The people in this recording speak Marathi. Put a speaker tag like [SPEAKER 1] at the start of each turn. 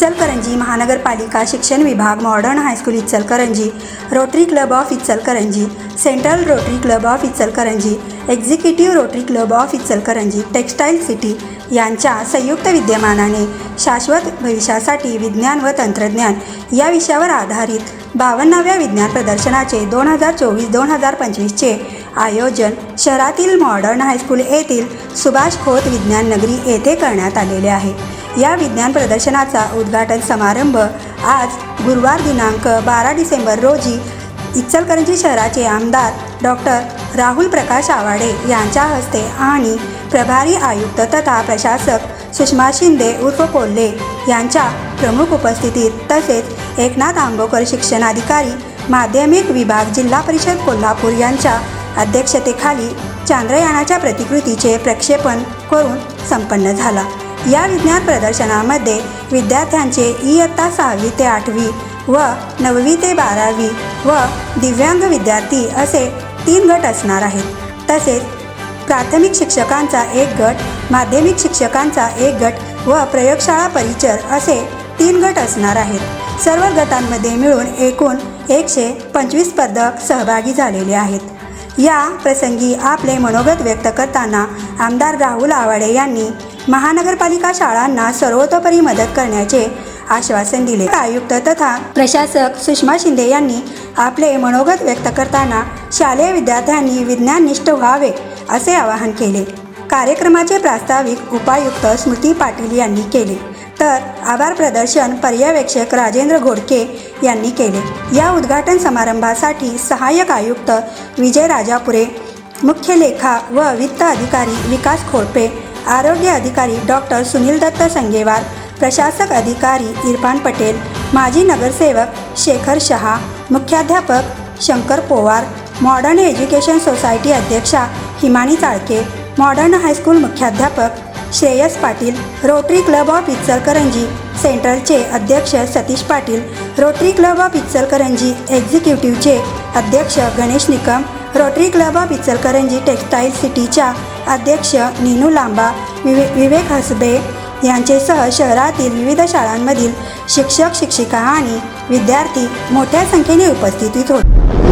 [SPEAKER 1] इचलकरंजी महानगरपालिका शिक्षण विभाग Modern High School Ichalkaranji Rotary Club of Ichalkaranji Central Rotary Club of Ichalkaranji Executive Rotary Club of Ichalkaranji Textile City यांच्या संयुक्त विद्यमानाने शाश्वत भविष्यासाठी विज्ञान व तंत्रज्ञान या विषयावर आधारित बावन्नाव्या विज्ञान प्रदर्शनाचे दोन हजार चोवीस दोन हजार पंचवीसचे आयोजन शहरातील मॉडर्न हायस्कूल येथील सुभाष खोत विज्ञान नगरी येथे करण्यात आलेले आहे. या विज्ञान प्रदर्शनाचा उद्घाटन समारंभ आज गुरुवार दिनांक बारा डिसेंबर रोजी इचलकरंजी शहराचे आमदार डॉक्टर राहुल प्रकाश आवाडे यांच्या हस्ते आणि प्रभारी आयुक्त तथा प्रशासक सुषमा शिंदे उर्फ कोल्हे यांच्या प्रमुख उपस्थितीत तसेच एकनाथ आंबोकर शिक्षणाधिकारी माध्यमिक विभाग जिल्हा परिषद कोल्हापूर यांच्या अध्यक्षतेखाली चांद्रयानाच्या प्रतिकृतीचे प्रक्षेपण करून संपन्न झाला. या विज्ञान प्रदर्शनामध्ये विद्यार्थ्यांचे इयत्ता सहावी ते आठवी व नववी ते बारावी व दिव्यांग विद्यार्थी असे तीन गट असणार आहेत. तसेच प्राथमिक शिक्षकांचा एक गट माध्यमिक शिक्षकांचा एक गट व प्रयोगशाळा परिचर असे तीन गट असणार आहेत. सर्व गटांमध्ये मिळून एकूण एकशे पंचवीस स्पर्धक सहभागी झालेले आहेत. या प्रसंगी आपले मनोगत व्यक्त करताना आमदार राहुल आवाडे यांनी महानगरपालिका शाळांना सर्वतोपरी मदत करण्याचे आश्वासन दिले. आयुक्त तथा प्रशासक सुषमा शिंदे यांनी आपले मनोगत व्यक्त करताना शालेय विद्यार्थ्यांनी विज्ञाननिष्ठ व्हावे असे आवाहन केले. कार्यक्रमाचे प्रास्ताविक उपायुक्त स्मृती पाटील यांनी केले. तर आभार प्रदर्शन पर्यवेक्षक राजेंद्र घोडके यांनी केले. या उद्घाटन समारंभासाठी सहाय्यक आयुक्त विजय राजापुरे मुख्य लेखा व वित्त अधिकारी विकास खोडपे आरोग्य अधिकारी डॉक्टर सुनील दत्त संगेवार प्रशासक अधिकारी इरफान पटेल माजी नगरसेवक शेखर शहा मुख्याध्यापक Shankar Powar Modern Education Society अध्यक्षा Himani Chalke Modern High School मुख्याध्यापक Shreyas Patil Rotary Club of Ichalkaranji सेंट्रलचे अध्यक्ष Satish Patil Rotary Club of Ichalkaranji एक्झिक्युटिव्हचे अध्यक्ष Ganesh Nikam Rotary Club of Ichalkaranji Textile सिटीच्या अध्यक्ष नीनू लांबा विवे विवेक हसबे यांचेसह शहरातील विविध शाळांमधील शिक्षक शिक्षिका आणि विद्यार्थी मोठ्या संख्येने उपस्थित होते.